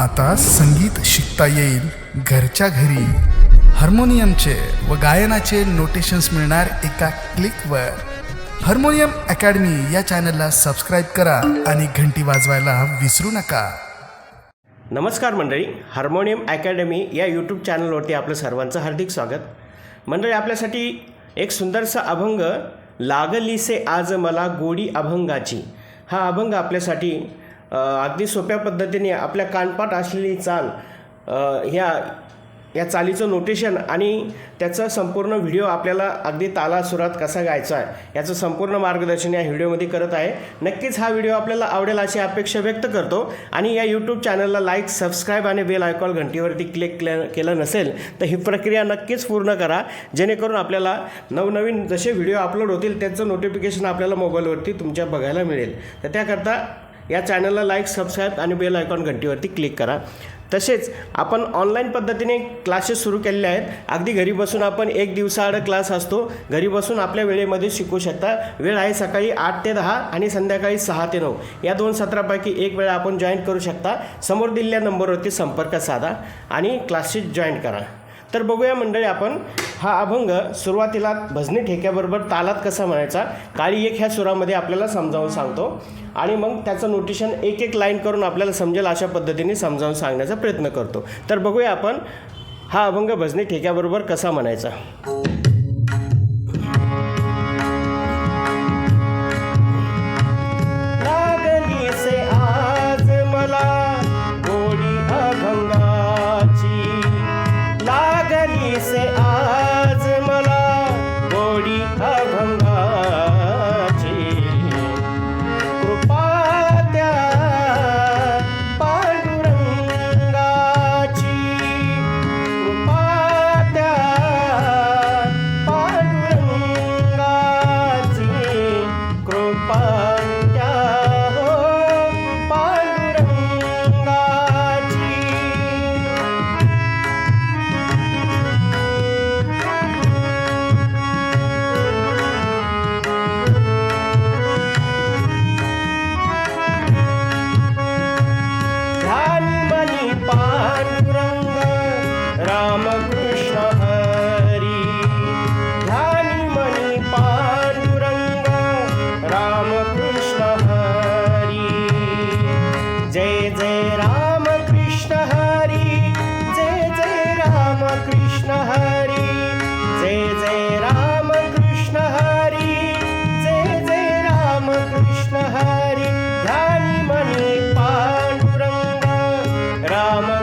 आता संगीत शिकता येईल घरच्या घरी. हार्मोनियमचे व गायनाचे नोटेशन्स मिळणार एका क्लिकवर हार्मोनियम अकॅडमी या चॅनलला सबस्क्राईब करा आणि घंटी वाजवायला विसरू नका. नमस्कार मंडळी. हार्मोनियम अकॅडमी या यूट्यूब चॅनलवरती आपलं सर्वांचं हार्दिक स्वागत. मंडळी आपल्यासाठी एक सुंदरसा अभंग लागलीसे आज मला गोडी अभंगाची. हा अभंग आपल्यासाठी अगदी सोप्या पद्धतीने आपल्या कानपाट असलेली चाल ह्या या चालीचं नोटेशन आणि त्याचं संपूर्ण व्हिडिओ आपल्याला अगदी तालासुरात कसा गायचा आहे याचं संपूर्ण मार्गदर्शन या व्हिडिओमध्ये करत आहे. नक्कीच हा व्हिडिओ आपल्याला आवडेल अशी अपेक्षा व्यक्त करतो. आणि या यूट्यूब चॅनलला लाईक सबस्क्राईब आणि बेल आयकॉल घंटीवरती क्लिक केलं केलं नसेल तर ही प्रक्रिया नक्कीच पूर्ण करा. जेणेकरून आपल्याला नवनवीन जसे व्हिडिओ अपलोड होतील त्याचं नोटिफिकेशन आपल्याला मोबाईलवरती तुमच्या बघायला मिळेल. तर त्याकरता या चॅनलला लाईक सबस्क्राईब आणि बेल आयकॉन घंटीवरती क्लिक करा. तसेच आपण ऑनलाईन पद्धतीने क्लासेस सुरू केलेले आहेत. अगदी घरी बसून आपण एक दिवसाआड क्लास असतो. घरी बसून आपल्या वेळेमध्ये शिकू शकता. वेळ आहे सकाळी आठ ते दहा आणि संध्याकाळी सहा ते नऊ. या दोन सत्रापैकी एक वेळा आपण जॉईन करू शकता. समोर दिलेल्या नंबरवरती संपर्क साधा आणि क्लासेस जॉईन करा. तर बघूया मंडळी आपण. हा अभंग सुरुवातीला भजनी ठेक्याबरोबर तालात कसा म्हणायचा? काळी एक ह्या सुरामध्ये आपल्याला समजावून सांगतो. आणि मग त्याचं नोटेशन एक एक लाईन करून आपल्याला समजेल अशा पद्धतीने समजावून सांगण्याचा प्रयत्न करतो. तर बघूया आपण हा अभंग भजनी ठेक्याबरोबर कसा म्हणायचा? रामकृष्ण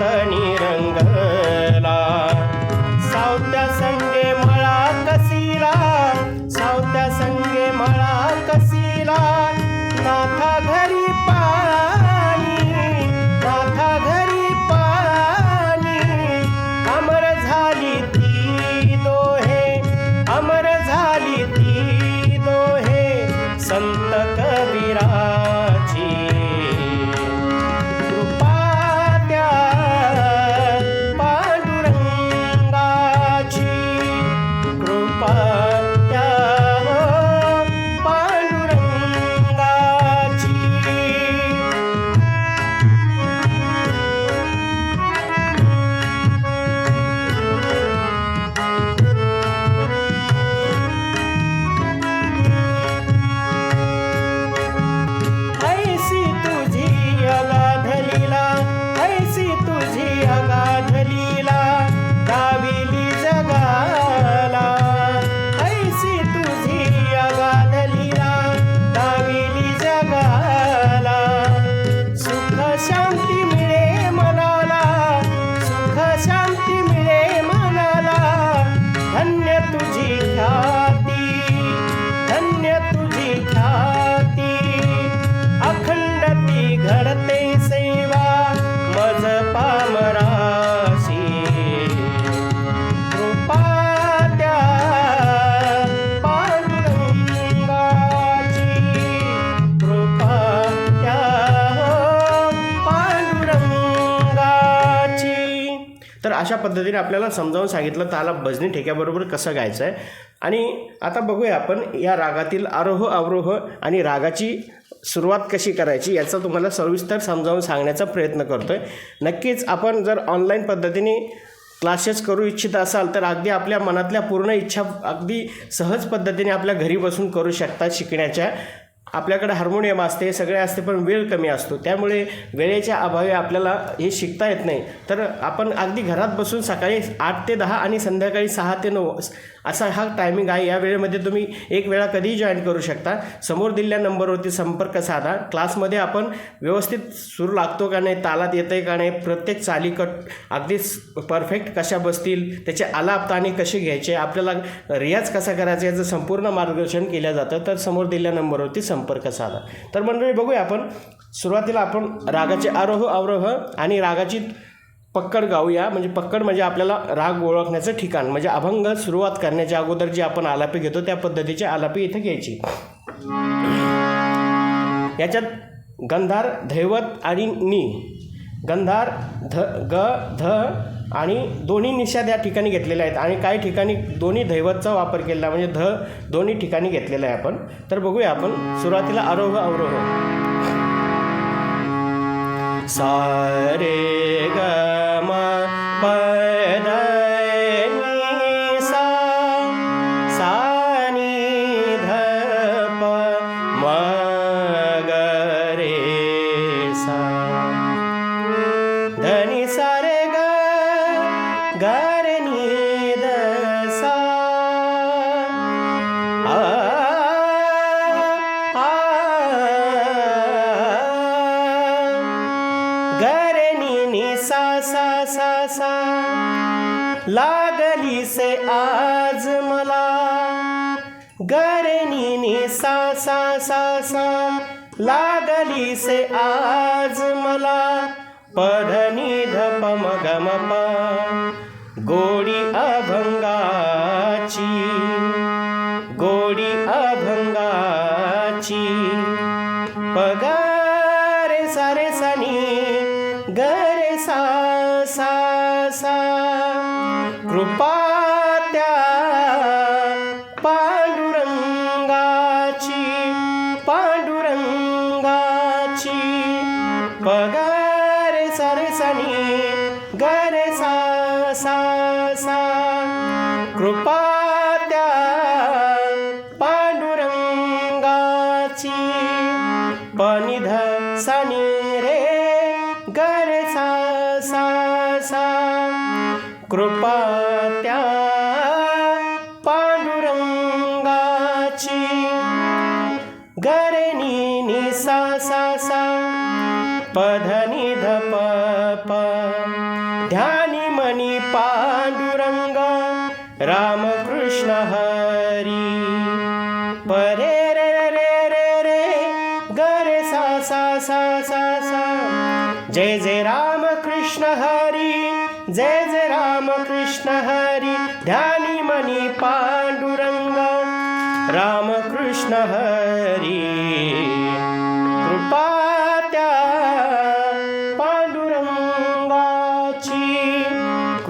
தனிரங்கள் अशा पद्धतीने आपल्याला समजावून सांगितलं ताला भजनी ठेक्याबरोबर कसं गायचं आहे. आणि आता बघूया आपण या रागातील आरोह अवरोह आणि रागाची सुरुवात कशी करायची याचा तुम्हाला सविस्तर समजावून सांगण्याचा प्रयत्न करतो आहे नक्कीच आपण जर ऑनलाईन पद्धतीने क्लासेस करू इच्छित असाल तर अगदी आपल्या मनातल्या पूर्ण इच्छा अगदी सहज पद्धतीने आपल्या घरी बसून करू शकता शिकण्याच्या. आपल्याकडे हार्मोनियम असते हे सगळे असते पण वेळ कमी असतो. त्यामुळे वेळेच्या अभावी आपल्याला हे शिकता येत नाही. तर आपण अगदी घरात बसून सकाळी आठ ते दहा आणि संध्याकाळी सहा ते नऊ असा हा टायमिंग आहे. या वेळेमध्ये तुम्ही एक वेळा कधीही जॉईन करू शकता. समोर दिलेल्या नंबरवरती संपर्क साधा. क्लासमध्ये आपण व्यवस्थित सूर लागतो का नाही तालात येतं आहे का नाही प्रत्येक चालीकट अगदी परफेक्ट कशा बसतील त्याचे आलाप ताणे कसे घ्यायचे आपल्याला रियाज कसा करायचा याचं संपूर्ण मार्गदर्शन केलं जातं. तर समोर दिलेल्या नंबरवरती संपर्क संपर्क साधा. तर मंडळी बघूया आपण. सुरुवातीला आपण रागाचे आरोह अवरोह आणि रागाची पक्कड गाऊया म्हणजे पक्कड म्हणजे आपल्याला राग ओळखण्याचं ठिकाण म्हणजे अभंग सुरुवात करण्याच्या अगोदर जी आपण आलापी घेतो त्या पद्धतीची आलापी इथे घ्यायची. याच्यात गंधार धैवत आणि नी. गंधार ध ग ध आणि दोन्ही निषाद या ठिकाणी घेतलेल्या आहेत. आणि काही ठिकाणी दोन्ही दैवतचा वापर केलेला म्हणजे ध दोन्ही ठिकाणी घेतलेला आहे आपण. तर बघूया आपण सुरुवातीला आरोह अवरोह. सारे ग सा आ आ सा सा सा लागली से आज मला गरणीने सा सा सा सा लागली से आज मला पधनी धप मग म पगारे सारे सनी गरे सा सा सा. कृपा पधनी धप प ध्यानी मनी पांडुरंग रामकृष्ण हरी। परे रे रे रे रे गरे सा सा सा सा सा। जय जय राम कृष्ण हरी जय जय राम कृष्ण हरी ध्यानी मनी पांडुरंग राम कृष्ण हरी।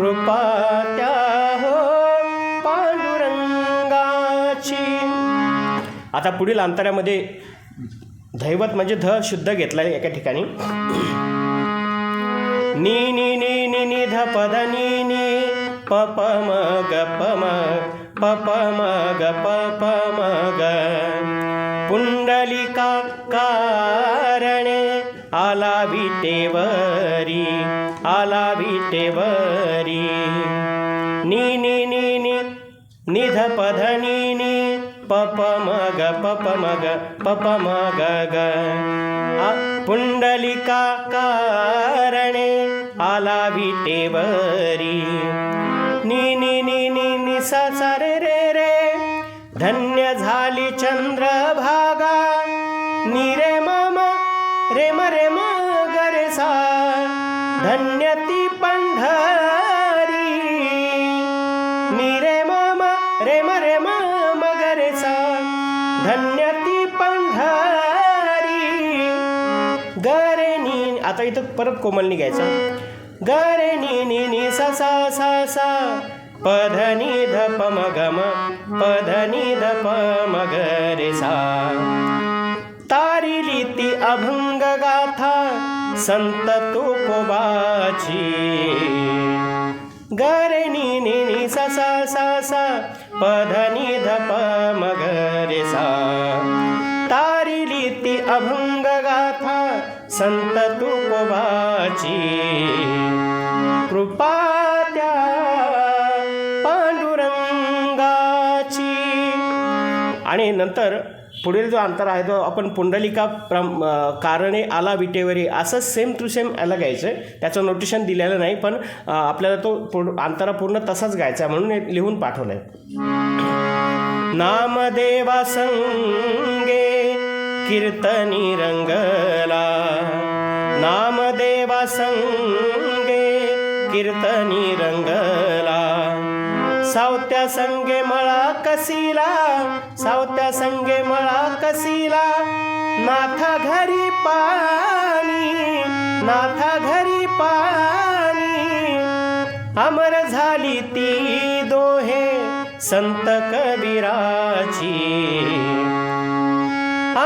कृपा त्या हो पांडुरंगाची. आता पुढील अंतरामध्ये दैवत म्हणजे ध शुद्ध घेतला आहे एका ठिकाणी. नी नी नी नी नी ध पद नी नी प प म ग प म प प म ग प प म ग. पुंडलिक आला विटेवरी आला विटेवरी नी नी नी नी निध पध नी नी प प म ग प ग। ग पुंडलिका कारणे आला विटेवरी नी नी नी नी नी सा रे रे रे धन्य झाली चंद्रभागा। निरे धन्य ती पंढरी. नी रे मम रे म रे म म सा धन्य ती पंढरी. गरे नी आता इथं परत कोमल निघायचं गरे नी नी नी सा सा सा सा. प ध नी ध प म ध ग रे सा तारिली ती अभंग गाथा संत तुकोबाची गरणी निनी ससा ससा पधनी धप सा सा सा तारिली ती अभंग गाथा संत तुकोबाची कृपा त्या पांडुरंगाची. आणि नंतर पुढील जो अंतर आहे तो आपण पुंडलिका प्रम कारणे आला विटेवरी असं सेम टू सेम याला गायचं आहे. त्याचं नोटेशन दिलेलं नाही पण आपल्याला तो पूर्ण अंतरा पूर्ण तसाच गायचा आहे म्हणून हे लिहून पाठवलं आहे नामदेवा संगे कीर्तनी रंगला. नामदेवा संगे कीर्तनी रंगला. सावत्या संगे मळा कसिला सावत्या संगे मळा कसीला. नाथा घरी पाणी नाथा घरी पाणी. अमर झाली ती दोहे संत कबीराची.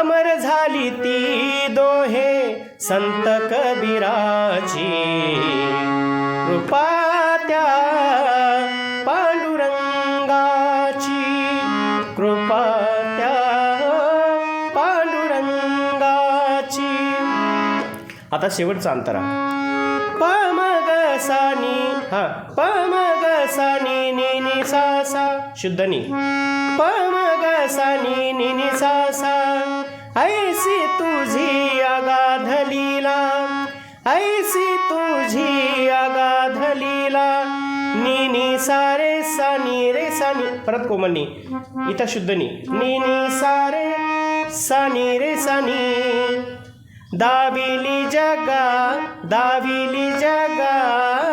अमर झाली ती दोहे संत कबीराची. कृपा आता शेवटचा अंतरा प म ग सा नी हा प ग सा नी नी नी सा सा शुद्ध नी. प ग सा नी नी नी सा सा ऐसी तुझी अगाध लीला ऐसी तुझी अगाध लीला. नी नी सा रे सा नी रे सा नी परत कोमल नी. इथं शुद्ध नी. नी नी सा रे सा नी रे सा नी दाविली जगा दाविली जगा.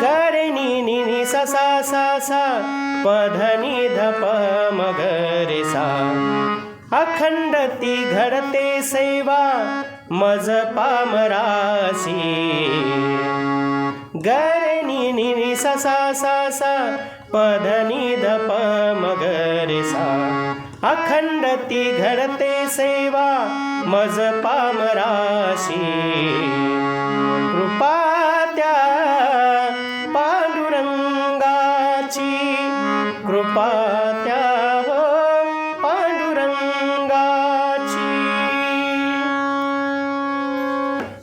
गरे नी नी नी सा सा सा सा पधनी धप मगरे सा अखंड ती घडते सेवा मज पामरासी गरे नी नी नी सा सा सा सा पधनी धप मगरे सा अखंड ती घडते सेवा मज पामराशी कृपा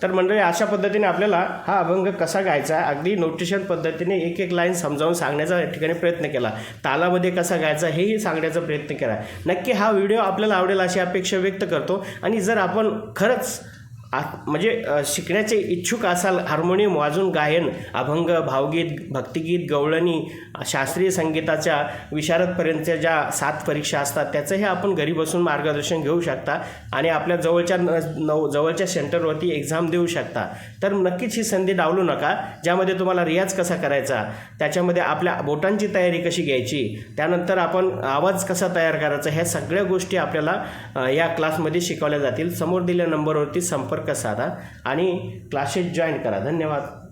तर मंडळी अशा पद्धतीने आपल्याला हा अभंग कसा गायचा? आहे अगदी नोटेशन पद्धतीने एक एक लाईन समजावून सांगण्याचा या ठिकाणी प्रयत्न केला. तालामध्ये कसा गायचा हेही सांगण्याचा प्रयत्न केला. नक्की हा व्हिडिओ आपल्याला आवडेल अशी अपेक्षा व्यक्त करतो. आणि जर आपण खरंच आ म्हणजे शिकण्याचे इच्छुक असाल हार्मोनियम वाजून गायन अभंग भावगीत भक्तिगीत गवळणी शास्त्रीय संगीताच्या विशारदपर्यंतच्या ज्या सात परीक्षा असतात त्याचंही आपण घरी बसून मार्गदर्शन घेऊ शकता आणि आपल्या जवळच्या न नव जवळच्या सेंटरवरती एक्झाम देऊ शकता. तर नक्कीच ही संधी डावलू नका ज्यामध्ये तुम्हाला रियाज कसा करायचा त्याच्यामध्ये आपल्या बोटांची तयारी कशी घ्यायची त्यानंतर आपण आवाज कसा तयार करायचा ह्या सगळ्या गोष्टी आपल्याला या क्लासमध्ये शिकवल्या जातील. समोर दिलेल्या नंबरवरती संपर्क संपर्क साधा आणि क्लासेस जॉईन करा. धन्यवाद.